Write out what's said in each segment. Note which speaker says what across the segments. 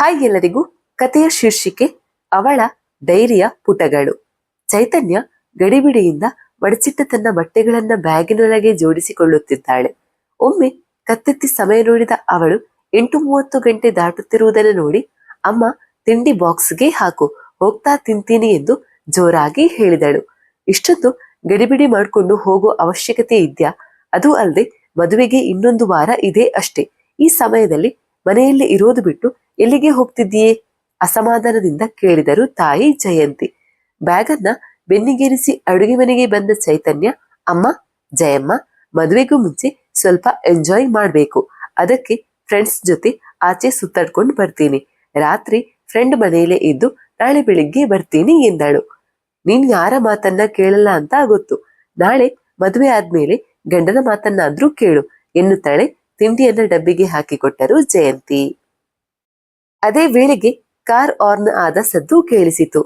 Speaker 1: Hi ಎಲ್ಲರಿಗೂ ಕಥೆಯ ಶೀರ್ಷಿಕೆ ಅವಳ ಡೈರಿಯ ಪುಟಗಳು. ಚೈತನ್ಯ ಗಡಿಬಿಡಿಯಿಂದ ಮಡಚಿಟ್ಟ ತನ್ನ ಬಟ್ಟೆಗಳನ್ನ ಬ್ಯಾಗಿನೊಳಗೆ ಜೋಡಿಸಿಕೊಳ್ಳುತ್ತಿದ್ದಾಳೆ. ಒಮ್ಮೆ ಕತ್ತೆತ್ತಿ ಸಮಯ ನೋಡಿದ ಅವಳು ಎಂಟು ಮೂವತ್ತು ಗಂಟೆ ದಾಟುತ್ತಿರುವುದನ್ನು ನೋಡಿ, ಅಮ್ಮ ತಿಂಡಿ ಬಾಕ್ಸ್ಗೆ ಹಾಕು, ಹೋಗ್ತಾ ತಿಂತೀನಿ ಎಂದು ಜೋರಾಗಿ ಹೇಳಿದಳು. ಇಷ್ಟೊಂದು ಗಡಿಬಿಡಿ ಮಾಡಿಕೊಂಡು ಹೋಗೋ ಅವಶ್ಯಕತೆ ಇದ್ಯಾ? ಅದು ಅಲ್ಲದೆ ಮದುವೆಗೆ ಇನ್ನೊಂದು ವಾರ ಇದೆ ಅಷ್ಟೇ. ಈ ಸಮಯದಲ್ಲಿ ಮನೆಯಲ್ಲಿ ಇರೋದು ಬಿಟ್ಟು ಎಲ್ಲಿಗೆ ಹೋಗ್ತಿದ್ದೀಯೇ? ಅಸಮಾಧಾನದಿಂದ ಕೇಳಿದರು ತಾಯಿ ಜಯಂತಿ. ಬ್ಯಾಗನ್ನ ಬೆನ್ನಿಗೇರಿಸಿ ಅಡುಗೆ ಮನೆಗೆ ಬಂದ ಚೈತನ್ಯ, ಅಮ್ಮ, ಜಯಮ್ಮ, ಮದುವೆಗೂ ಮುಂಚೆ ಸ್ವಲ್ಪ ಎಂಜಾಯ್ ಮಾಡಬೇಕು. ಅದಕ್ಕೆ ಫ್ರೆಂಡ್ಸ್ ಜೊತೆ ಆಚೆ ಸುತ್ತಾಡ್ಕೊಂಡು ಬರ್ತೀನಿ. ರಾತ್ರಿ ಫ್ರೆಂಡ್ ಮನೆಯಲ್ಲೇ ಇದ್ದು ನಾಳೆ ಬೆಳಿಗ್ಗೆ ಬರ್ತೀನಿ ಎಂದಳು. ನೀನ್ ಯಾರ ಮಾತನ್ನ ಕೇಳಲ್ಲ ಅಂತ ಗೊತ್ತು. ನಾಳೆ ಮದುವೆ ಆದ್ಮೇಲೆ ಗಂಡನ ಮಾತನ್ನಾದ್ರೂ ಕೇಳು, ಎನ್ನುತ್ತಾಳೆ ತಿಂಡಿಯನ್ನ ಡಬ್ಬಿಗೆ ಹಾಕಿಕೊಟ್ಟರು ಜಯಂತಿ. ಅದೇ ವೇಳೆಗೆ ಕಾರ್ ಆರ್ನ್ ಆದ ಸದ್ದು ಕೇಳಿಸಿತು.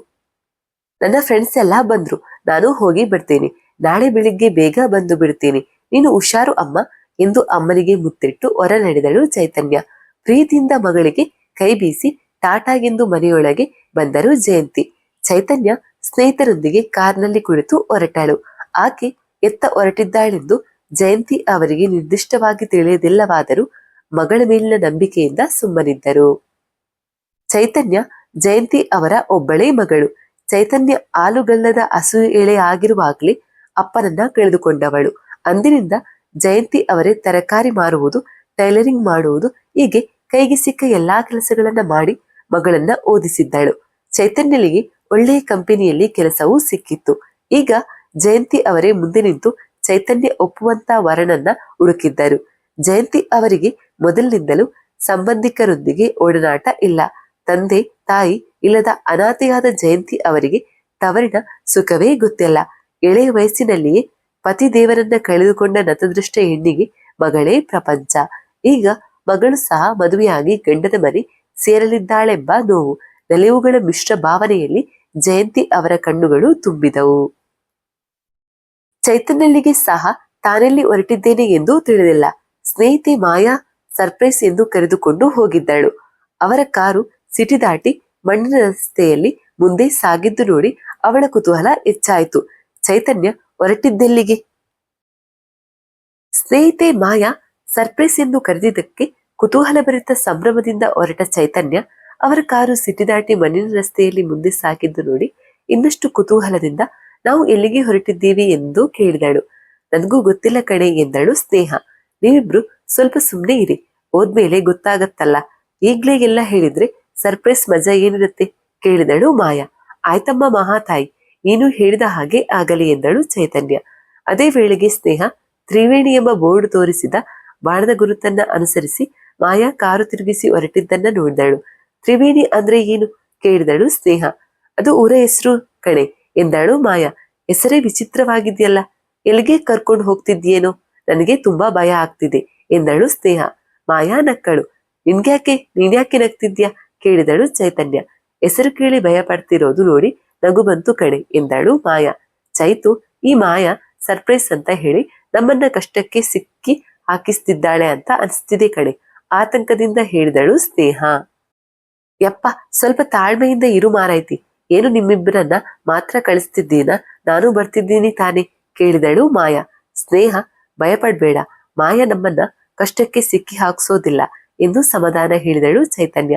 Speaker 1: ನನ್ನ ಫ್ರೆಂಡ್ಸ್ ಎಲ್ಲ ಬಂದ್ರು. ನಾನು ಹೋಗಿ ಬಿಡ್ತೇನೆ. ನಾಳೆ ಬೆಳಿಗ್ಗೆ ಬೇಗ ಬಂದು ಬಿಡ್ತೀನಿ. ನೀನು ಹುಷಾರು ಅಮ್ಮ. ಎಂದು ಅಮ್ಮನಿಗೆ ಮುತ್ತಿಟ್ಟು ಹೊರ ನಡೆದಳು ಚೈತನ್ಯ. ಪ್ರೀತಿಯಿಂದ ಮಗಳಿಗೆ ಕೈ ಬೀಸಿ ಟಾಟಾಗೆಂದು ಮನೆಯೊಳಗೆ ಬಂದರು ಜಯಂತಿ. ಚೈತನ್ಯ ಸ್ನೇಹಿತರೊಂದಿಗೆ ಕಾರ್ನಲ್ಲಿ ಕುಳಿತು ಹೊರಟಳು. ಆಕೆ ಎತ್ತ ಹೊರಟಿದ್ದಾಳೆಂದು ಜಯಂತಿ ಅವರಿಗೆ ನಿರ್ದಿಷ್ಟವಾಗಿ ತಿಳಿಯದಿಲ್ಲವಾದರೂ ಮಗಳ ಮೇಲಿನ ನಂಬಿಕೆಯಿಂದ ಸುಮ್ಮನಿದ್ದರು. ಚೈತನ್ಯ, ಜಯಂತಿ ಅವರ ಒಬ್ಬಳೇ ಮಗಳು. ಚೈತನ್ಯ ಆಲುಗಲ್ಲದ ಹಸು ಎಳೆ ಆಗಿರುವಾಗಲೇ ಅಪ್ಪನನ್ನ ಕಳೆದುಕೊಂಡವಳು. ಅಂದಿನಿಂದ ಜಯಂತಿ ಅವರೇ ತರಕಾರಿ ಮಾರುವುದು, ಟೈಲರಿಂಗ್ ಮಾಡುವುದು, ಹೀಗೆ ಕೈಗೆ ಸಿಕ್ಕ ಎಲ್ಲಾ ಕೆಲಸಗಳನ್ನ ಮಾಡಿ ಮಗಳನ್ನ ಓದಿಸಿದ್ದಳು. ಚೈತನ್ಯಲಿಗೆ ಒಳ್ಳೆಯ ಕಂಪನಿಯಲ್ಲಿ ಕೆಲಸವೂ ಸಿಕ್ಕಿತ್ತು. ಈಗ ಜಯಂತಿ ಅವರೇ ಮುಂದೆ ನಿಂತು ಚೈತನ್ಯ ಒಪ್ಪುವಂತ ವರನನ್ನ ಹುಡುಕಿದ್ದರು. ಜಯಂತಿ ಅವರಿಗೆ ಮೊದಲಿನಿಂದಲೂ ಸಂಬಂಧಿಕರೊಂದಿಗೆ ಒಡನಾಟ ಇಲ್ಲ. ತಂದೆ, ತಾಯಿ ಇಲ್ಲದ ಅನಾಥೆಯಾದ ಜಯಂತಿ ಅವರಿಗೆ ತವರಿನ ಸುಖವೇ ಗೊತ್ತಿಲ್ಲ. ಎಳೆಯ ವಯಸ್ಸಿನಲ್ಲಿಯೇ ಪತಿ ದೇವರನ್ನ ಕಳೆದುಕೊಂಡ ನತದೃಷ್ಟ ಹೆಣ್ಣಿಗೆ ಮಗಳೇ ಪ್ರಪಂಚ. ಈಗ ಮಗಳು ಸಹ ಮದುವೆಯಾಗಿ ಗಂಡದ ಮನೆ ಸೇರಲಿದ್ದಾಳೆಂಬ ನೋವು, ನಲಿವುಗಳ ಮಿಶ್ರ ಭಾವನೆಯಲ್ಲಿ ಜಯಂತಿ ಅವರ ಕಣ್ಣುಗಳು ತುಂಬಿದವು. ಚೈತನ್ಯಲ್ಲಿಗೆ ಸಹ ತಾನೆಲ್ಲಿ ಹೊರಟಿದ್ದೇನೆ ಎಂದು ತಿಳಿದಿಲ್ಲ. ಸ್ನೇಹಿತೆ ಮಾಯಾ ಸರ್ಪ್ರೈಸ್ ಎಂದು ಕರೆದುಕೊಂಡು ಹೋಗಿದ್ದಳು. ಅವರ ಕಾರು ಸಿಟಿ ದಾಟಿ ಮಣ್ಣಿನ ರಸ್ತೆಯಲ್ಲಿ ಮುಂದೆ ಸಾಗಿದ್ದು ನೋಡಿ ಅವಳ ಕುತೂಹಲ ಹೆಚ್ಚಾಯಿತು. ಚೈತನ್ಯ, ಹೊರಟಿದ್ದೆಲ್ಲಿಗೆ? ಸ್ನೇಹಿತೆ ಮಾಯಾ ಸರ್ಪ್ರೈಸ್ ಎಂದು ಕರೆದಿದ್ದಕ್ಕೆ ಕುತೂಹಲ ಕುತೂಹಲಭರಿತ ಸಂಭ್ರಮದಿಂದ ಹೊರಟ ಚೈತನ್ಯ ಅವರ ಕಾರು ಸಿಟಿ ದಾಟಿ ಮಣ್ಣಿನ ರಸ್ತೆಯಲ್ಲಿ ಮುಂದೆ ಸಾಗಿದ್ದು ನೋಡಿ ಇನ್ನಷ್ಟು ಕುತೂಹಲದಿಂದ ನಾವು ಎಲ್ಲಿಗೆ ಹೊರಟಿದ್ದೀವಿ ಎಂದು ಕೇಳಿದಳು. ನನಗೂ ಗೊತ್ತಿಲ್ಲ ಕಣೆ ಎಂದಳು ಸ್ನೇಹ. ನೀವಿಬ್ರು ಸ್ವಲ್ಪ ಸುಮ್ಮನೆ ಇರಿ. ಹೋದ್ಮೇಲೆ ಗೊತ್ತಾಗತ್ತಲ್ಲ. ಈಗ್ಲೇ ಎಲ್ಲ ಹೇಳಿದ್ರೆ ಸರ್ಪ್ರೈಸ್ ಮಜಾ ಏನಿರುತ್ತೆ? ಕೇಳಿದಳು ಮಾಯಾ. ಆಯ್ತಮ್ಮ ಮಹಾತಾಯಿ, ನೀನು ಹೇಳಿದ ಹಾಗೆ ಆಗಲಿ ಎಂದಳು ಚೈತನ್ಯ. ಅದೇ ವೇಳೆಗೆ ಸ್ನೇಹ, ತ್ರಿವೇಣಿ ಎಂಬ ಬೋರ್ಡ್ ತೋರಿಸಿದ ಬಾಣದ ಗುರುತನ್ನ ಅನುಸರಿಸಿ ಮಾಯಾ ಕಾರು ತಿರುಗಿಸಿ ಹೊರಟಿದ್ದನ್ನ ನೋಡಿದಳು. ತ್ರಿವೇಣಿ ಅಂದ್ರೆ ಏನು? ಕೇಳಿದಳು ಸ್ನೇಹ. ಅದು ಊರ ಹೆಸರು ಕಣೆ. ಎಂದಳು ಮಾಯಾ. ಹೆಸರೇ ವಿಚಿತ್ರವಾಗಿದೆಯಲ್ಲ, ಎಲ್ಲಿಗೆ ಕರ್ಕೊಂಡು ಹೋಗ್ತಿದ್ಯೇನೋ ನನಗೆ ತುಂಬಾ ಭಯ ಆಗ್ತಿದೆ ಎಂದಳು ಸ್ನೇಹ. ಮಾಯಾ ನಕ್ಕಳು. ನಿನ್ಗ್ಯಾಕೆ ನೀನ್ಯಾಕೆ ನಗ್ತಿದ್ಯಾ? ಕೇಳಿದಳು ಚೈತನ್ಯ. ಹೆಸರು ಕೇಳಿ ಭಯ ಪಡ್ತಿರೋದು ನೋಡಿ ನಗು ಬಂತು ಕಣೆ ಎಂದಳು ಮಾಯಾ. ಚೈತು, ಈ ಮಾಯಾ ಸರ್ಪ್ರೈಸ್ ಅಂತ ಹೇಳಿ ನಮ್ಮನ್ನ ಕಷ್ಟಕ್ಕೆ ಸಿಕ್ಕಿ ಹಾಕಿಸ್ತಿದ್ದಾಳೆ ಅಂತ ಅನಿಸ್ತಿದೆ ಕಣೆ, ಆತಂಕದಿಂದ ಹೇಳಿದಳು ಸ್ನೇಹ. ಯಪ್ಪ, ಸ್ವಲ್ಪ ತಾಳ್ಮೆಯಿಂದ ಇರು ಮಾರಾಯ್ತಿ. ಏನು ನಿಮ್ಮಿಬ್ಬರನ್ನ ಮಾತ್ರ ಕಳಿಸ್ತಿದ್ದೀನ? ನಾನು ಬರ್ತಿದ್ದೀನಿ ತಾನೆ, ಕೇಳಿದಳು ಮಾಯಾ. ಸ್ನೇಹ, ಭಯಪಡ್ಬೇಡ. ಮಾಯಾ ನಮ್ಮನ್ನ ಕಷ್ಟಕ್ಕೆ ಸಿಕ್ಕಿ ಹಾಕ್ಸೋದಿಲ್ಲ ಎಂದು ಸಮಾಧಾನ ಹೇಳಿದಳು ಚೈತನ್ಯ.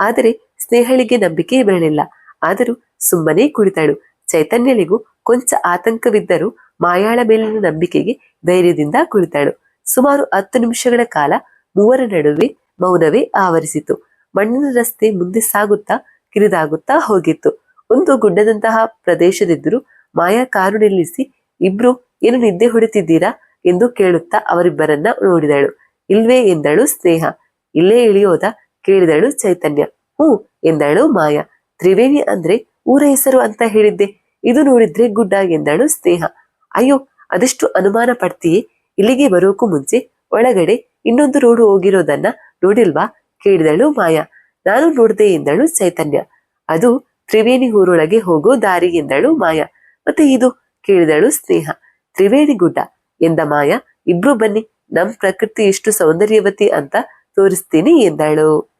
Speaker 1: ಆದರೆ ಸ್ನೇಹಳಿಗೆ ನಂಬಿಕೆ ಬರಲಿಲ್ಲ. ಆದರೂ ಸುಮ್ಮನೆ ಕುಳಿತಳು. ಚೈತನ್ಯಳಿಗೂ ಕೊಂಚ ಆತಂಕವಿದ್ದರೂ ಮಾಯಾಳ ಮೇಲಿನ ನಂಬಿಕೆಗೆ ಧೈರ್ಯದಿಂದ ಕುಳಿತಳು. ಸುಮಾರು ಹತ್ತು ನಿಮಿಷಗಳ ಕಾಲ ಮೂವರ ನಡುವೆ ಮೌನವೇ ಆವರಿಸಿತು. ಮಣ್ಣಿನ ರಸ್ತೆ ಮುಂದೆ ಸಾಗುತ್ತಾ ಕಿರಿದಾಗುತ್ತಾ ಹೋಗಿತ್ತು. ಒಂದು ಗುಡ್ಡದಂತಹ ಪ್ರದೇಶದಿದ್ದರೂ ಮಾಯಾ ಕಾರು ನಿಲ್ಲಿಸಿ ಇಬ್ರು ಏನು ನಿದ್ದೆ ಹೊಡಿತಿದ್ದೀರಾ ಎಂದು ಕೇಳುತ್ತಾ ಅವರಿಬ್ಬರನ್ನ ನೋಡಿದಳು. ಇಲ್ವೇ ಎಂದಳು ಸ್ನೇಹ. ಇಲ್ಲೇ ಇಳಿಯೋದ ಕೇಳಿದಳು ಚೈತನ್ಯ. ಹ್ಞೂ ಎಂದಳು ಮಾಯಾ. ತ್ರಿವೇಣಿ ಅಂದ್ರೆ ಊರ ಹೆಸರು ಅಂತ ಹೇಳಿದ್ದೆ. ಇದು ನೋಡಿದ್ರೆ ಗುಡ್ಡ ಎಂದಳು ಸ್ನೇಹ. ಅಯ್ಯೋ, ಅದೆಷ್ಟು ಅನುಮಾನ ಪಡ್ತೀಯೇ? ಇಲ್ಲಿಗೆ ಬರೋಕು ಮುಂಚೆ ಒಳಗಡೆ ಇನ್ನೊಂದು ರೋಡು ಹೋಗಿರೋದನ್ನ ನೋಡಿಲ್ವಾ? ಕೇಳಿದಳು ಮಾಯಾ. ನಾನು ನೋಡಿದೆ ಎಂದಳು ಚೈತನ್ಯ. ಅದು ತ್ರಿವೇಣಿ ಊರೊಳಗೆ ಹೋಗೋ ದಾರಿ ಎಂದಳು ಮಾಯಾ. ಮತ್ತೆ ಇದು ಕೇಳಿದಳು ಸ್ನೇಹ. ತ್ರಿವೇಣಿ ಗುಡ್ಡ. ಎಂದ ಮಾಯಾ, ಇಬ್ರು ಬನ್ನಿ, ನಮ್ ಪ್ರಕೃತಿ ಎಷ್ಟು ಸೌಂದರ್ಯವತಿ ಅಂತ ತೋರಿಸ್ತೀನಿ ಎಂದಳು.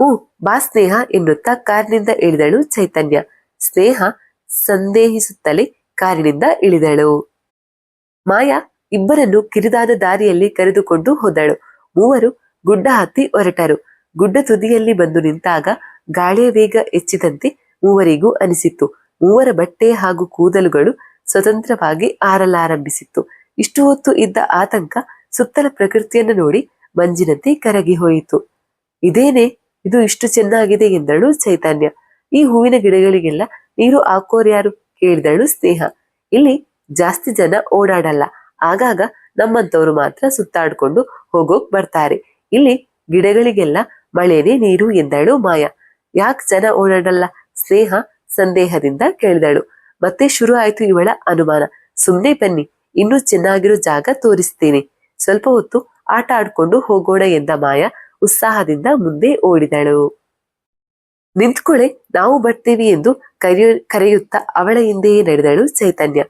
Speaker 1: ಓ ಬಾ ಸ್ನೇಹ ಎನ್ನುತ್ತಾ ಕಾರಿನಿಂದ ಇಳಿದಳು ಚೈತನ್ಯ. ಸ್ನೇಹ ಸಂದೇಹಿಸುತ್ತಲೇ ಕಾರಿನಿಂದ ಇಳಿದಳು. ಮಾಯಾ, ಇಬ್ಬರನ್ನು ಕಿರಿದಾದ ದಾರಿಯಲ್ಲಿ ಕರೆದುಕೊಂಡು ಹೋದಳು. ಮೂವರು ಗುಡ್ಡ ಹತ್ತಿ ಹೊರಟರು. ಗುಡ್ಡ ತುದಿಯಲ್ಲಿ ಬಂದು ನಿಂತಾಗ ಗಾಳಿಯ ವೇಗ ಹೆಚ್ಚಿದಂತೆ ಮೂವರಿಗೂ ಅನಿಸಿತ್ತು. ಮೂವರ ಬಟ್ಟೆ ಹಾಗೂ ಕೂದಲುಗಳು ಸ್ವತಂತ್ರವಾಗಿ ಆರಲಾರಂಭಿಸಿತ್ತು. ಇಷ್ಟು ಹೊತ್ತು ಇದ್ದ ಆತಂಕ ಸುತ್ತಲ ಪ್ರಕೃತಿಯನ್ನು ನೋಡಿ ಮಂಜಿನಂತೆ ಕರಗಿ ಹೋಯಿತು. ಇದೇನೆ? ಇದು ಇಷ್ಟು ಚೆನ್ನಾಗಿದೆ ಎಂದಳು ಚೈತನ್ಯ. ಈ ಹೂವಿನ ಗಿಡಗಳಿಗೆಲ್ಲ ನೀರು ಹಾಕೋರ್ಯಾರು ಕೇಳಿದಳು ಸ್ನೇಹ. ಇಲ್ಲಿ ಜಾಸ್ತಿ ಜನ ಓಡಾಡಲ್ಲ. ಆಗಾಗ ನಮ್ಮಂತವರು ಮಾತ್ರ ಸುತ್ತಾಡ್ಕೊಂಡು ಹೋಗೋಕ್ ಬರ್ತಾರೆ. ಇಲ್ಲಿ ಗಿಡಗಳಿಗೆಲ್ಲ ಮಳೆನೇ ನೀರು ಎಂದಳು ಮಾಯ. ಯಾಕ್ ಜನ ಓಡಾಡಲ್ಲ? ಸ್ನೇಹ, ಸಂದೇಹದಿಂದ ಕೇಳಿದಳು. ಮತ್ತೆ ಶುರು ಆಯ್ತು ಇವಳ ಅನುಮಾನ. ಸುಮ್ನೆ ಬನ್ನಿ, ಇನ್ನೂ ಚೆನ್ನಾಗಿರೋ ಜಾಗ ತೋರಿಸ್ತೇನೆ. ಸ್ವಲ್ಪ ಹೊತ್ತು ಆಟ ಆಡ್ಕೊಂಡು ಹೋಗೋಣ ಎಂದ ಮಾಯ ಉತ್ಸಾಹದಿಂದ ಮುಂದೆ ಓಡಿದಳು. ನಿಂತ್ಕೊಳ್ಳೆ ನಾವು ಬರ್ತೀವಿ ಎಂದು ಕರೆಯು, ಕರೆಯುತ್ತಾ ಅವಳ ಹಿಂದೆಯೇ ನಡೆದಳು ಚೈತನ್ಯ.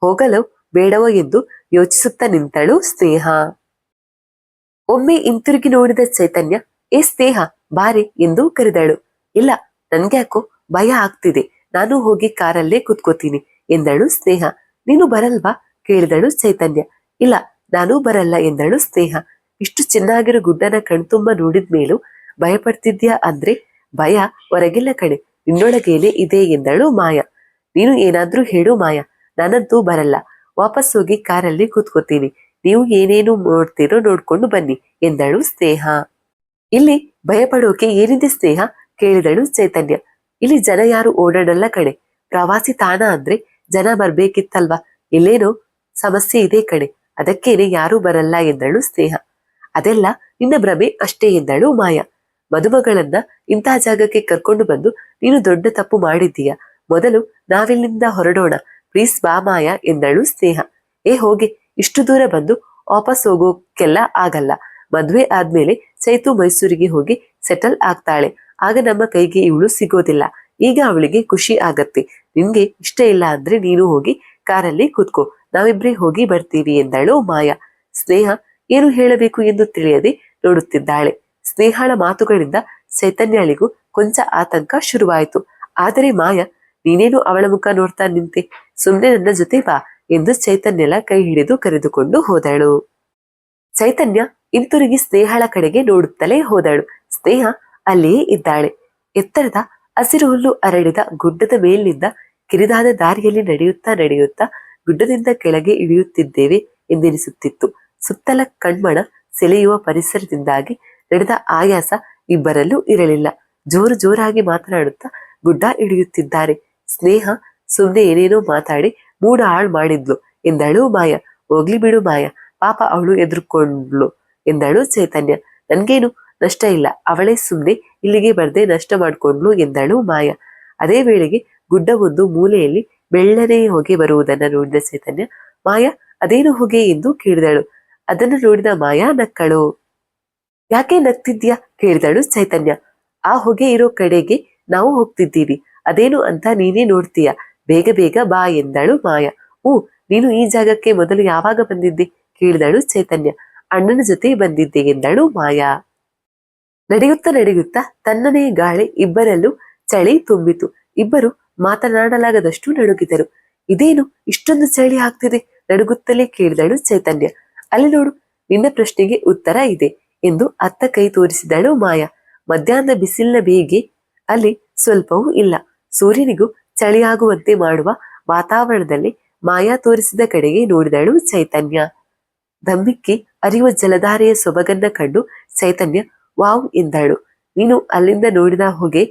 Speaker 1: ಹೋಗಲು ಬೇಡವೋ ಎಂದು ಯೋಚಿಸುತ್ತಾ ನಿಂತಳು ಸ್ನೇಹ. ಒಮ್ಮೆ ಹಿಂತಿರುಗಿ ನೋಡಿದ ಚೈತನ್ಯ, ಏ ಸ್ನೇಹ, ಬಾರೆ ಎಂದು ಕರೆದಳು. ಇಲ್ಲ ನನ್ಗ್ಯಾಕೋ ಭಯ ಆಗ್ತಿದೆ. ನಾನು ಹೋಗಿ ಕಾರಲ್ಲೇ ಕುತ್ಕೋತೀನಿ, ಎಂದಳು ಸ್ನೇಹ. ನೀನು ಬರಲ್ವಾ? ಕೇಳಿದಳು ಚೈತನ್ಯ. ಇಲ್ಲ, ನಾನು ಬರಲ್ಲ, ಎಂದಳು ಸ್ನೇಹ. ಇಷ್ಟು ಚೆನ್ನಾಗಿರೋ ಗುಡ್ಡನ ಕಣ್ತುಂಬ ನೋಡಿದ ಮೇಲೂ ಭಯ ಪಡ್ತಿದ್ಯಾ ಅಂದ್ರೆ, ಭಯ ಹೊರಗಿಲ್ಲ ಕಣೆ, ನಿನ್ನೊಳಗೇನೆ ಇದೆ, ಎಂದಳು ಮಾಯ. ನೀನು ಏನಾದ್ರೂ ಹೇಳು ಮಾಯ, ನಾನಂತೂ ಬರಲ್ಲ. ವಾಪಸ್ ಹೋಗಿ ಕಾರಲ್ಲಿ ಕೂತ್ಕೋತೀನಿ, ನೀವು ಏನೇನು ನೋಡ್ತೀರೋ ನೋಡ್ಕೊಂಡು ಬನ್ನಿ, ಎಂದಳು ಸ್ನೇಹ. ಇಲ್ಲಿ ಭಯಪಡೋಕೆ ಏನಿದೆ ಸ್ನೇಹ? ಕೇಳಿದಳು ಚೈತನ್ಯ. ಇಲ್ಲಿ ಜನ ಯಾರು ಓಡಾಡಲ್ಲ ಕಣೆ. ಪ್ರವಾಸಿ ತಾಣ ಅಂದ್ರೆ ಜನ ಬರ್ಬೇಕಿತ್ತಲ್ವಾ? ಇಲ್ಲೇನೋ ಸಮಸ್ಯೆ ಇದೆ ಕಣೆ. ಅದಕ್ಕೇನೆ ಯಾರೂ ಬರಲ್ಲ ಎಂದಳು ಸ್ನೇಹ. ಅದೆಲ್ಲ ನಿನ್ನ ಭ್ರಮೆ ಅಷ್ಟೇ ಎಂದಳು ಮಾಯ. ಮದುಮಗಳನ್ನ ಇಂತಹ ಜಾಗಕ್ಕೆ ಕರ್ಕೊಂಡು ಬಂದು ನೀನು ದೊಡ್ಡ ತಪ್ಪು ಮಾಡಿದ್ದೀಯ. ಮೊದಲು ನಾವಿಲ್ಲಿಂದ ಹೊರಡೋಣ. ಪ್ಲೀಸ್ ಬಾ ಮಾಯ ಎಂದಳು ಸ್ನೇಹ. ಏ ಹೋಗಿ, ಇಷ್ಟು ದೂರ ಬಂದು ವಾಪಸ್ ಹೋಗೋಕೆಲ್ಲ ಆಗಲ್ಲ. ಮದ್ವೆ ಆದ್ಮೇಲೆ ಚೈತು ಮೈಸೂರಿಗೆ ಹೋಗಿ ಸೆಟಲ್ ಆಗ್ತಾಳೆ. ಆಗ ನಮ್ಮ ಕೈಗೆ ಇವಳು ಸಿಗೋದಿಲ್ಲ. ಈಗ ಅವಳಿಗೆ ಖುಷಿ ಆಗತ್ತೆ. ನಿನ್ಗೆ ಇಷ್ಟ ಇಲ್ಲ ಅಂದ್ರೆ ನೀನು ಹೋಗಿ ಕಾರಲ್ಲಿ ಕೂತ್ಕೋ. ನಾವಿಬ್ರೇ ಹೋಗಿ ಬರ್ತೀವಿ ಎಂದಳು ಮಾಯಾ. ಸ್ನೇಹ ಏನು ಹೇಳಬೇಕು ಎಂದು ತಿಳಿಯದೆ ನೋಡುತ್ತಿದ್ದಾಳೆ. ಸ್ನೇಹಳ ಮಾತುಗಳಿಂದ ಚೈತನ್ಯಳಿಗೂ ಕೊಂಚ ಆತಂಕ ಶುರುವಾಯಿತು. ಆದರೆ ಮಾಯಾ, ನೀನೇನು ಅವಳ ಮುಖ ನೋಡ್ತಾ ನಿಂತೆ? ಸುಮ್ನೆ ನನ್ನ ಜೊತೆ ಬಾ ಎಂದು ಚೈತನ್ಯಲ ಕೈ ಹಿಡಿದು ಕರೆದುಕೊಂಡು ಹೋದಳು. ಚೈತನ್ಯ ಹಿಂತಿರುಗಿ ಸ್ನೇಹಳ ಕಡೆಗೆ ನೋಡುತ್ತಲೇ ಹೋದಳು. ಸ್ನೇಹ ಅಲ್ಲಿಯೇ ಇದ್ದಾಳೆ. ಎತ್ತರದ ಹಸಿರು ಹುಲ್ಲು ಅರಳಿದ ಗುಡ್ಡದ ಮೇಲಿನಿಂದ ಕಿರಿದಾದ ದಾರಿಯಲ್ಲಿ ನಡೆಯುತ್ತಾ ನಡೆಯುತ್ತಾ ಗುಡ್ಡದಿಂದ ಕೆಳಗೆ ಇಳಿಯುತ್ತಿದ್ದೇವೆ ಎಂದೆನಿಸುತ್ತಿತ್ತು. ಸುತ್ತಲ ಕಣ್ಮಣ ಸೆಳೆಯುವ ಪರಿಸರದಿಂದಾಗಿ ನಡೆದ ಆಯಾಸ ಇಬ್ಬರಲ್ಲೂ ಇರಲಿಲ್ಲ. ಜೋರು ಜೋರಾಗಿ ಮಾತನಾಡುತ್ತಾ ಗುಡ್ಡ ಇಳಿಯುತ್ತಿದ್ದಾರೆ. ಸ್ನೇಹ, ಸುಮ್ನೆ ಏನೇನೋ ಮಾತಾಡಿ ಮೂಡ ಹಾಳು ಮಾಡಿದ್ಲು ಎಂದಳು ಮಾಯ. ಹೋಗ್ಲಿ ಬಿಡು ಮಾಯ. ಪಾಪ ಅವಳು ಎದುರುಕೊಂಡ್ಲು ಎಂದಳು ಚೈತನ್ಯ. ನನ್ಗೇನು ನಷ್ಟ ಇಲ್ಲ. ಅವಳೇ ಸುಮ್ಮನೆ ಇಲ್ಲಿಗೆ ಬರ್ದೆ ನಷ್ಟ ಮಾಡಿಕೊಂಡ್ಲು ಎಂದಳು ಮಾಯ. ಅದೇ ವೇಳೆಗೆ ಗುಡ್ಡವೊಂದು ಮೂಲೆಯಲ್ಲಿ ಬೆಳ್ಳನೆ ಹೊಗೆ ಬರುವುದನ್ನು ನೋಡಿದ ಚೈತನ್ಯ, ಮಾಯ, ಅದೇನು ಹೊಗೆ? ಎಂದು ಕೇಳಿದಳು. ಅದನ್ನು ನೋಡಿದ ಮಾಯಾ ನಕ್ಕಳು. ಯಾಕೆ ನಗ್ತಿದ್ಯಾ ಕೇಳಿದಳು ಚೈತನ್ಯ. ಆ ಹೊಗೆ ಇರೋ ಕಡೆಗೆ ನಾವು ಹೋಗ್ತಿದ್ದೀವಿ. ಅದೇನು ಅಂತ ನೀನೇ ನೋಡ್ತೀಯ? ಬೇಗ ಬೇಗ ಬಾ ಎಂದಳು ಮಾಯ. ಓ ನೀನು ಈ ಜಾಗಕ್ಕೆ ಮೊದಲು ಯಾವಾಗ ಬಂದಿದ್ದೆ? ಕೇಳಿದಳು ಚೈತನ್ಯ. ಅಣ್ಣನ ಜೊತೆ ಬಂದಿದ್ದೆ ಎಂದಳು ಮಾಯಾ. ನಡೆಯುತ್ತಾ ನಡೆಯುತ್ತಾ ತನ್ನನೇ ಗಾಳಿ ಇಬ್ಬರಲ್ಲೂ ಚಳಿ ತುಂಬಿತು. ಇಬ್ಬರು ಮಾತನಾಡಲಾಗದಷ್ಟು ನಡುಗಿದರು. ಇದೇನು ಇಷ್ಟೊಂದು ಚಳಿ ಆಗ್ತಿದೆ? ನಡುಗುತ್ತಲೇ ಕೇಳಿದಳು ಚೈತನ್ಯ. ಅಲ್ಲಿ ನೋಡು, ನಿನ್ನ ಪ್ರಶ್ನೆಗೆ ಉತ್ತರ ಇದೆ ಎಂದು ಅತ್ತ ಕೈ ತೋರಿಸಿದಳು ಮಾಯಾ. ಮಧ್ಯಾಹ್ನ ಬಿಸಿಲಿನ ಬೇಗೆ ಅಲ್ಲಿ ಸ್ವಲ್ಪವೂ ಇಲ್ಲ. ಸೂರ್ಯನಿಗೂ ಚಳಿಯಾಗುವಂತೆ ಮಾಡುವ ವಾತಾವರಣದಲ್ಲಿ ಮಾಯಾ ತೋರಿಸಿದ ಕಡೆಗೆ ನೋಡಿದಳು ಚೈತನ್ಯ. ಧಮ್ಮಿಕ್ಕಿ ಅರಿಯುವ ಜಲಧಾರೆಯ ಸೊಬಗನ್ನ ಕಂಡು ಚೈತನ್ಯ ವಾವ್ ಎಂದಳು. ನೀನು ಅಲ್ಲಿಂದ ನೋಡಿದ ಹೊಗೆ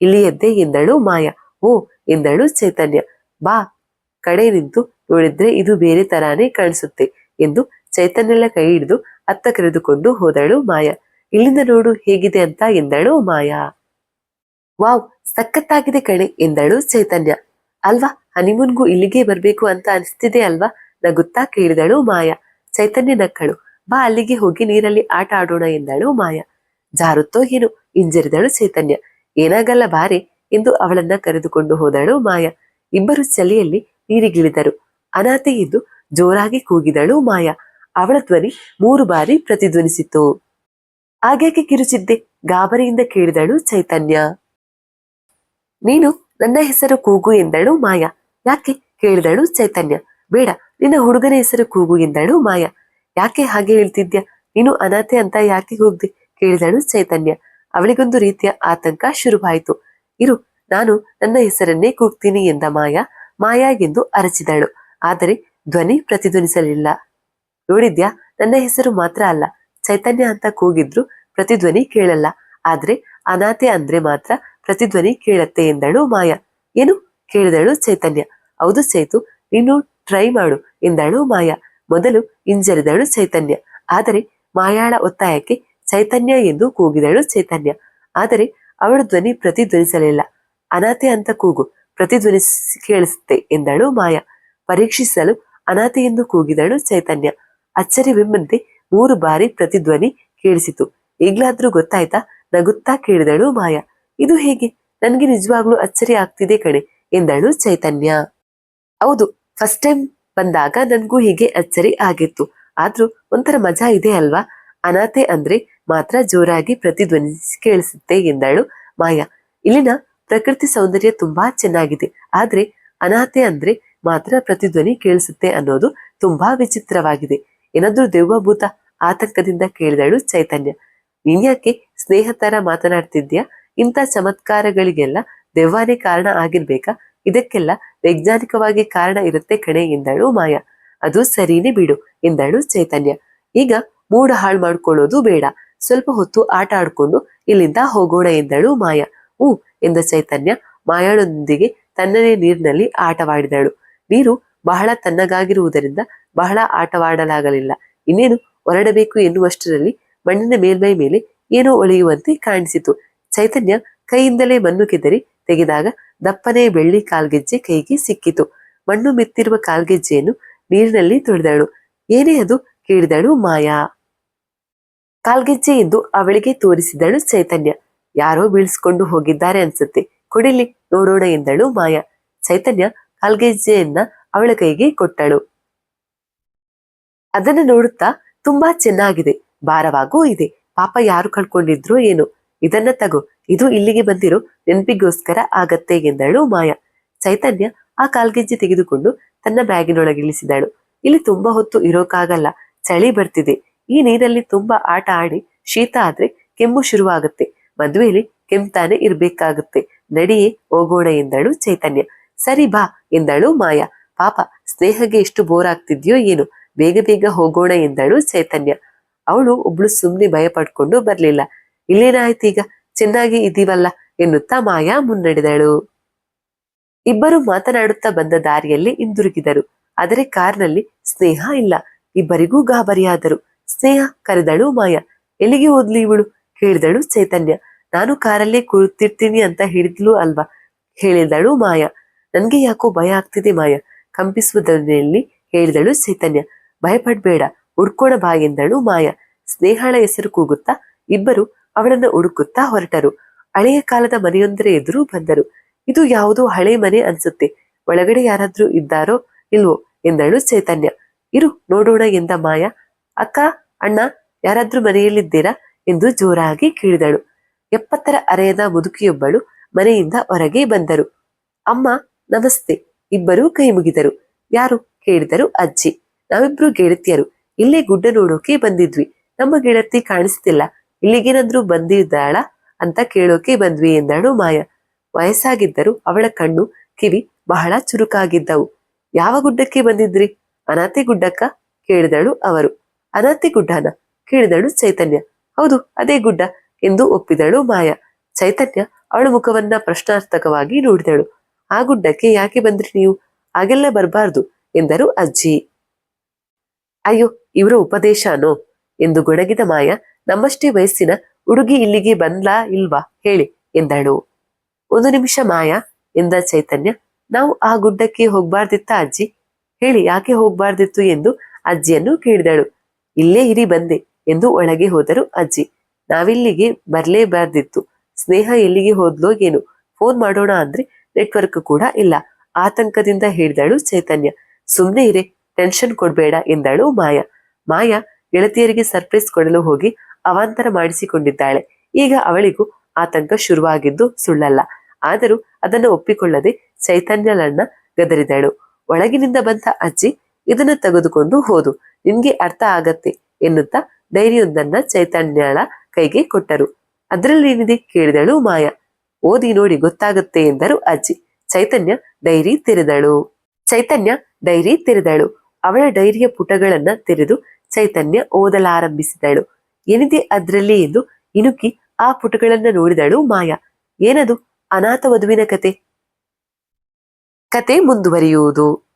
Speaker 1: ಇಲ್ಲಿಯದ್ದೆ ಎಂದಳು ಮಾಯಾ. ಓ ಎಂದಳು ಚೈತನ್ಯ. ಬಾ, ಕಡೆ ನಿಂತು ನೋಡಿದ್ರೆ ಇದು ಬೇರೆ ತರಾನೇ ಕಾಣಿಸುತ್ತೆ ಎಂದು ಚೈತನ್ಯಲ ಕೈ ಹಿಡಿದು ಅತ್ತ ಕರೆದುಕೊಂಡು ಹೋದಳು ಮಾಯಾ. ಇಲ್ಲಿಂದ ನೋಡು ಹೇಗಿದೆ ಅಂತ ಎಂದಳು ಮಾಯಾ. ವಾವ್, ಸಖತ್ತಾಗಿದೆ ಕಣೆ ಎಂದಳು ಚೈತನ್ಯ. ಅಲ್ವಾ, ಹನಿಮೂನ್ಗೂ ಇಲ್ಲಿಗೆ ಬರ್ಬೇಕು ಅಂತ ಅನಿಸ್ತಿದೆ ಅಲ್ವಾ? ನಗುತ್ತಾ ಕೇಳಿದಳು ಮಾಯಾ. ಚೈತನ್ಯ ನಕ್ಕಳು. ಬಾ ಅಲ್ಲಿಗೆ ಹೋಗಿ ನೀರಲ್ಲಿ ಆಟ ಆಡೋಣ ಎಂದಳು ಮಾಯಾ. ಜಾರುತ್ತೋ ಏನು ಹಿಂಜರಿದಳು ಚೈತನ್ಯ. ಏನಾಗಲ್ಲ ಬಾರೆ ಎಂದು ಅವಳನ್ನ ಕರೆದುಕೊಂಡು ಹೋದಳು ಮಾಯಾ. ಇಬ್ಬರು ಚಲಿಯಲ್ಲಿ ನೀರಿಗಿಳಿದರು. ಅನಾಥೆ ಇದ್ದು ಜೋರಾಗಿ ಕೂಗಿದಳು ಮಾಯಾ. ಅವಳ ಧ್ವನಿ ಮೂರು ಬಾರಿ ಪ್ರತಿಧ್ವನಿಸಿತು. ಆಗ್ಯಾಕೆ ಕಿರುಚಿದ್ದೆ? ಗಾಬರಿಯಿಂದ ಕೇಳಿದಳು ಚೈತನ್ಯ. ನೀನು ನನ್ನ ಹೆಸರು ಕೂಗು ಎಂದಳು ಮಾಯಾ. ಯಾಕೆ? ಕೇಳಿದಳು ಚೈತನ್ಯ. ಬೇಡ, ನಿನ್ನ ಹುಡುಗನ ಹೆಸರು ಕೂಗು ಎಂದಳು ಮಾಯಾ. ಯಾಕೆ ಹಾಗೆ ಹೇಳ್ತಿದ್ಯಾ? ನೀನು ಅನಾಥೆ ಅಂತ ಯಾಕೆ ಹೋಗ್ದೆ? ಕೇಳಿದಳು ಚೈತನ್ಯ. ಅವಳಿಗೊಂದು ರೀತಿಯ ಆತಂಕ ಶುರುವಾಯಿತು. ಇರು, ನಾನು ನನ್ನ ಹೆಸರನ್ನೇ ಕೂಗ್ತೀನಿ ಎಂದ ಮಾಯಾ. ಮಾಯಾ ಎಂದು ಅರಚಿದಳು. ಆದರೆ ಧ್ವನಿ ಪ್ರತಿಧ್ವನಿಸಲಿಲ್ಲ. ನೋಡಿದ್ಯಾ, ನನ್ನ ಹೆಸರು ಮಾತ್ರ ಅಲ್ಲ. ಚೈತನ್ಯ ಅಂತ ಕೂಗಿದ್ರು ಪ್ರತಿಧ್ವನಿ ಕೇಳಲ್ಲ. ಆದ್ರೆ ಅನಾಥೆ ಅಂದ್ರೆ ಮಾತ್ರ ಪ್ರತಿಧ್ವನಿ ಕೇಳತ್ತೆ ಎಂದಳು ಮಾಯಾ. ಏನು? ಕೇಳಿದಳು ಚೈತನ್ಯ. ಹೌದು ಚೈತು, ನೀನು ಟ್ರೈ ಮಾಡು ಎಂದಳು ಮಾಯಾ. ಮೊದಲು ಹಿಂಜರಿದಳು ಚೈತನ್ಯ. ಆದರೆ ಮಾಯಾಳ ಒತ್ತಾಯಕ್ಕೆ ಚೈತನ್ಯ ಎಂದು ಕೂಗಿದಳು ಚೈತನ್ಯ. ಆದರೆ ಅವಳ ಧ್ವನಿ ಪ್ರತಿಧ್ವನಿಸಲಿಲ್ಲ. ಅನಾಥೆ ಅಂತ ಕೂಗು, ಪ್ರತಿಧ್ವನಿಸಿ ಕೇಳಿಸುತ್ತೆ ಎಂದಳು ಮಾಯಾ. ಪರೀಕ್ಷಿಸಲು ಅನಾಥೆ ಎಂದು ಕೂಗಿದಳು ಚೈತನ್ಯ. ಅಚ್ಚರಿವೆಂಬಂತೆ ಮೂರು ಬಾರಿ ಪ್ರತಿಧ್ವನಿ ಕೇಳಿಸಿತು. ಈಗ್ಲಾದ್ರೂ ಗೊತ್ತಾಯ್ತಾ? ನಗುತ್ತಾ ಕೇಳಿದಳು ಮಾಯಾ. ಇದು ಹೇಗೆ? ನನ್ಗೆ ನಿಜವಾಗ್ಲೂ ಅಚ್ಚರಿ ಆಗ್ತಿದೆ ಕಣೆ ಎಂದಳು ಚೈತನ್ಯ. ಹೌದು ಫಸ್ಟ್ ಟೈಮ್ ಬಂದಾಗ ನನಗೂ ಹೀಗೆ ಅಚ್ಚರಿ ಆಗಿತ್ತು. ಆದ್ರೂ ಒಂಥರ ಮಜಾ ಇದೆ ಅಲ್ವಾ? ಅನಾಥೆ ಅಂದ್ರೆ ಮಾತ್ರ ಜೋರಾಗಿ ಪ್ರತಿಧ್ವನಿಸಿ ಕೇಳಿಸುತ್ತೆ ಎಂದಳು ಮಾಯಾ. ಇಲ್ಲಿನ ಪ್ರಕೃತಿ ಸೌಂದರ್ಯ ತುಂಬಾ ಚೆನ್ನಾಗಿದೆ. ಆದ್ರೆ ಅನಾಥೆ ಅಂದ್ರೆ ಮಾತ್ರ ಪ್ರತಿಧ್ವನಿ ಕೇಳಿಸುತ್ತೆ ಅನ್ನೋದು ತುಂಬಾ ವಿಚಿತ್ರವಾಗಿದೆ. ಏನಾದ್ರೂ ದೆವ್ವಭೂತ ಆತಂಕದಿಂದ ಕೇಳಿದಳು ಚೈತನ್ಯ. ನೀನ್ಯಾಕೆ ಸ್ನೇಹ ತರ ಮಾತನಾಡ್ತಿದ್ಯಾ? ಇಂಥ ಚಮತ್ಕಾರಗಳಿಗೆಲ್ಲ ದೆವ್ವಾನೇ ಕಾರಣ ಆಗಿರ್ಬೇಕಾ? ಇದಕ್ಕೆಲ್ಲ ವೈಜ್ಞಾನಿಕವಾಗಿ ಕಾರಣ ಇರುತ್ತೆ ಕಣೆ ಎಂದಳು ಮಾಯಾ. ಅದು ಸರಿನೇ ಬಿಡು ಎಂದಳು ಚೈತನ್ಯ. ಈಗ ಮೂಡ ಹಾಳು ಮಾಡ್ಕೊಳ್ಳೋದು ಬೇಡ. ಸ್ವಲ್ಪ ಹೊತ್ತು ಆಟ ಆಡ್ಕೊಂಡು ಇಲ್ಲಿಂದ ಹೋಗೋಣ ಎಂದಳು ಮಾಯಾ. ಊ ಎಂದ ಚೈತನ್ಯ ಮಾಯಾಳೊಂದಿಗೆ ತನ್ನನೇ ನೀರಿನಲ್ಲಿ ಆಟವಾಡಿದಳು. ನೀರು ಬಹಳ ತನ್ನಗಾಗಿರುವುದರಿಂದ ಬಹಳ ಆಟವಾಡಲಾಗಲಿಲ್ಲ. ಇನ್ನೇನು ಹೊರಡಬೇಕು ಎನ್ನುವಷ್ಟರಲ್ಲಿ ಮಣ್ಣಿನ ಮೇಲ್ಮೈ ಮೇಲೆ ಏನೋ ಒಳೆಯುವಂತೆ ಕಾಣಿಸಿತು. ಚೈತನ್ಯ ಕೈಯಿಂದಲೇ ಮಣ್ಣು ಕೆದರಿ ತೆಗೆದಾಗ ದಪ್ಪನೆ ಬೆಳ್ಳಿ ಕಾಲ್ಗೆಜ್ಜೆ ಕೈಗೆ ಸಿಕ್ಕಿತು. ಮಣ್ಣು ಮೆತ್ತಿರುವ ಕಾಲ್ಗೆಜ್ಜೆಯನ್ನು ನೀರಿನಲ್ಲಿ ತೊಳೆದಳು. ಏನೇ ಅದು ಕೇಳಿದಳು ಮಾಯಾ. ಕಾಲ್ಗೆಜ್ಜೆ ಎಂದು ಅವಳಿಗೆ ತೋರಿಸಿದಳು ಚೈತನ್ಯ. ಯಾರೋ ಬೀಳ್ಸ್ಕೊಂಡು ಹೋಗಿದ್ದಾರೆ ಅನ್ಸುತ್ತೆ. ಕೊಡಿಲಿ, ನೋಡೋಣ ಎಂದಳು ಮಾಯಾ. ಚೈತನ್ಯ ಕಾಲ್ಗೆಜ್ಜೆಯನ್ನ ಅವಳ ಕೈಗೆ ಕೊಟ್ಟಳು. ಅದನ್ನ ನೋಡುತ್ತಾ ತುಂಬಾ ಚೆನ್ನಾಗಿದೆ. ಭಾರವಾಗೂ ಇದೆ. ಪಾಪ ಯಾರು ಕಳ್ಕೊಂಡಿದ್ರು ಏನು. ಇದನ್ನ ತಗೋ. ಇದು ಇಲ್ಲಿಗೆ ಬಂದಿರೋ ನೆನಪಿಗೋಸ್ಕರ ಆಗತ್ತೆ ಎಂದಳು ಮಾಯಾ. ಚೈತನ್ಯ ಆ ಕಾಲ್ಗೆಜ್ಜೆ ತೆಗೆದುಕೊಂಡು ತನ್ನ ಬ್ಯಾಗಿನೊಳಗಿಳಿಸಿದಳು. ಇಲ್ಲಿ ತುಂಬಾ ಹೊತ್ತು ಇರೋಕಾಗಲ್ಲ ಚಳಿ ಬರ್ತಿದೆ. ಈ ನೀರಲ್ಲಿ ತುಂಬಾ ಆಟ ಆಡಿ ಶೀತ ಆದ್ರೆ ಕೆಮ್ಮು ಶುರುವಾಗುತ್ತೆ. ಮದ್ವೆಲಿ ಕೆಮ್ತಾನೆ ಇರ್ಬೇಕಾಗುತ್ತೆ. ನಡಿಯೇ ಹೋಗೋಣ ಎಂದಳು ಚೈತನ್ಯ. ಸರಿ ಬಾ ಎಂದಳು ಮಾಯಾ. ಪಾಪ ಸ್ನೇಹಗೆ ಎಷ್ಟು ಬೋರ್ ಆಗ್ತಿದ್ಯೋ ಏನು. ಬೇಗ ಬೇಗ ಹೋಗೋಣ ಎಂದಳು ಚೈತನ್ಯ. ಅವಳು ಒಬ್ಳು ಸುಮ್ನೆ ಭಯ ಪಡ್ಕೊಂಡು ಬರ್ಲಿಲ್ಲ ಈಗ? ಚೆನ್ನಾಗಿ ಇದೀವಲ್ಲ ಎನ್ನುತ್ತಾ ಮಾಯಾ ಮುನ್ನಡೆದಳು. ಇಬ್ಬರು ಮಾತನಾಡುತ್ತಾ ಬಂದ ದಾರಿಯಲ್ಲಿ ಹಿಂದಿರುಗಿದರು. ಆದರೆ ಕಾರ್ನಲ್ಲಿ ಸ್ನೇಹ ಇಲ್ಲ. ಇಬ್ಬರಿಗೂ ಗಾಬರಿಯಾದರು. ಸ್ನೇಹ ಕರೆದಳು ಮಾಯ. ಎಲ್ಲಿಗೆ ಹೋದ್ಲಿ ಇವಳು? ಹೇಳಿದಳು ಚೈತನ್ಯ. ನಾನು ಕಾರಲ್ಲೇ ಕೂತಿರ್ತೀನಿ ಅಂತ ಹೇಳಿದ್ಲು ಅಲ್ವಾ? ಹೇಳಿದಳು ಮಾಯ. ನನ್ಗೆ ಯಾಕೋ ಭಯ ಆಗ್ತಿದೆ ಮಾಯ. ಕಂಪಿಸುವುದರಲ್ಲಿ ಹೇಳಿದಳು ಚೈತನ್ಯ. ಭಯಪಡ್ಬೇಡ. ಹುಡ್ಕೋಣ ಬಾ ಎಂದಳು ಮಾಯ. ಸ್ನೇಹಳ ಹೆಸರು ಕೂಗುತ್ತಾ ಇಬ್ಬರು ಅವಳನ್ನ ಹುಡುಕುತ್ತಾ ಹೊರಟರು. ಹಳೆಯ ಕಾಲದ ಮನೆಯೊಂದರ ಎದುರು ಬಂದರು. ಇದು ಯಾವುದೋ ಹಳೆ ಮನೆ ಅನ್ಸುತ್ತೆ. ಒಳಗಡೆ ಯಾರಾದ್ರೂ ಇದ್ದಾರೋ ಇಲ್ವೋ? ಎಂದಳು ಚೈತನ್ಯ. ಇರು, ನೋಡೋಣ ಎಂದ ಮಾಯಾ. ಅಕ್ಕ, ಅಣ್ಣ, ಯಾರಾದ್ರೂ ಮನೆಯಲ್ಲಿದ್ದೀರಾ ಎಂದು ಜೋರಾಗಿ ಕೇಳಿದಳು. ಎಪ್ಪತ್ತರ ಅರೆಯದ ಮುದುಕಿಯೊಬ್ಬಳು ಮನೆಯಿಂದ ಹೊರಗೆ ಬಂದರು. ಅಮ್ಮ, ನಮಸ್ತೆ, ಇಬ್ಬರೂ ಕೈ ಮುಗಿದರು. ಯಾರು? ಕೇಳಿದರು ಅಜ್ಜಿ. ನಾವಿಬ್ರು ಗೆಳತಿಯರು. ಇಲ್ಲೇ ಗುಡ್ಡ ನೋಡೋಕೆ ಬಂದಿದ್ವಿ. ನಮ್ಮ ಗೆಳತಿ ಕಾಣಿಸ್ತಿಲ್ಲ. ಇಲ್ಲಿಗೇನಾದ್ರೂ ಬಂದಿದ್ದಾಳ ಅಂತ ಕೇಳೋಕೆ ಬಂದ್ವಿ ಎಂದಳು ಮಾಯ. ವಯಸ್ಸಾಗಿದ್ದರು ಅವಳ ಕಣ್ಣು, ಕಿವಿ ಬಹಳ ಚುರುಕಾಗಿದ್ದವು. ಯಾವ ಗುಡ್ಡಕ್ಕೆ ಬಂದಿದ್ರಿ? ಅನಾಥೆ ಗುಡ್ಡಕ್ಕ? ಕೇಳಿದಳು ಅವರು. ಅನಾಥೆ ಗುಡ್ಡನ ಕೇಳಿದಳು ಚೈತನ್ಯ. ಹೌದು, ಅದೇ ಗುಡ್ಡ ಎಂದು ಒಪ್ಪಿದಳು ಮಾಯಾ. ಚೈತನ್ಯ ಅವಳ ಮುಖವನ್ನ ಪ್ರಶ್ನಾರ್ಥಕವಾಗಿ ನೋಡಿದಳು. ಆ ಗುಡ್ಡಕ್ಕೆ ಯಾಕೆ ಬಂದ್ರಿ ನೀವು? ಹಾಗೆಲ್ಲ ಬರಬಾರ್ದು ಎಂದರು ಅಜ್ಜಿ. ಅಯ್ಯೋ, ಇವರ ಉಪದೇಶನೋ ಎಂದು ಗೊಣಗಿದ ಮಾಯಾ, ನಮ್ಮಷ್ಟೇ ವಯಸ್ಸಿನ ಹುಡುಗಿ ಇಲ್ಲಿಗೆ ಬಂದ್ಲಾ ಇಲ್ವಾ ಹೇಳಿ ಎಂದಳು. ಒಂದು ನಿಮಿಷ ಮಾಯಾ ಎಂದ ಚೈತನ್ಯ, ನಾವು ಆ ಗುಡ್ಡಕ್ಕೆ ಹೋಗ್ಬಾರ್ದಿತ್ತ ಅಜ್ಜಿ? ಹೇಳಿ, ಯಾಕೆ ಹೋಗ್ಬಾರ್ದಿತ್ತು ಎಂದು ಅಜ್ಜಿಯನ್ನು ಕೇಳಿದಳು. ಇಲ್ಲೇ ಇರಿ ಬಂದೆ ಎಂದು ಒಳಗೆ ಹೋದರು ಅಜ್ಜಿ. ನಾವಿಲ್ಲಿಗೆ ಬರ್ಲೇಬಾರ್ದಿತ್ತು. ಸ್ನೇಹ ಎಲ್ಲಿಗೆ ಹೋದ್ಲೋ ಏನು. ಫೋನ್ ಮಾಡೋಣ ಅಂದ್ರೆ ನೆಟ್ವರ್ಕ್ ಕೂಡ ಇಲ್ಲ. ಆತಂಕದಿಂದ ಹೇಳಿದಳು ಚೈತನ್ಯ. ಸುಮ್ನೆ ಇರೆ, ಟೆನ್ಷನ್ ಕೊಡ್ಬೇಡ ಎಂದಳು ಮಾಯಾ. ಮಾಯಾ ಗೆಳತಿಯರಿಗೆ ಸರ್ಪ್ರೈಸ್ ಕೊಡಲು ಹೋಗಿ ಅವಾಂತರ ಮಾಡಿಸಿಕೊಂಡಿದ್ದಾಳೆ. ಈಗ ಅವಳಿಗೂ ಆತಂಕ ಶುರುವಾಗಿದ್ದು ಸುಳ್ಳಲ್ಲ. ಆದರೂ ಅದನ್ನು ಒಪ್ಪಿಕೊಳ್ಳದೆ ಚೈತನ್ಯಳನ್ನ ಗದರಿದಳು. ಒಳಗಿನಿಂದ ಬಂದ ಅಜ್ಜಿ ಇದನ್ನು ತೆಗೆದುಕೊಂಡು ಹೋದು ನಿನ್ಗೆ ಅರ್ಥ ಆಗತ್ತೆ ಎನ್ನುತ್ತಾ ಡೈರಿಯೊಂದನ್ನ ಚೈತನ್ಯಳ ಕೈಗೆ ಕೊಟ್ಟರು. ಅದರಲ್ಲೇನಿದೆ ಕೇಳಿದಳು ಮಾಯ. ಓದಿ ನೋಡಿ ಗೊತ್ತಾಗುತ್ತೆ ಎಂದರು ಅಜ್ಜಿ. ಚೈತನ್ಯ ಡೈರಿ ತೆರೆದಳು. ಚೈತನ್ಯ ಡೈರಿ ತೆರೆದಳು. ಅವಳ ಡೈರಿಯ ಪುಟಗಳನ್ನ ತೆರೆದು ಚೈತನ್ಯ ಓದಲಾರಂಭಿಸಿದಳು. ಏನಿದೆ ಅದ್ರಲ್ಲಿ ಎಂದು ಇಣುಕಿ ಆ ಪುಟಗಳನ್ನ ನೋಡಿದಳು ಮಾಯ. ಏನದು? ಅನಾಥ ವಧುವಿನ ಕತೆ. ಕತೆ ಮುಂದುವರಿಯುವುದು.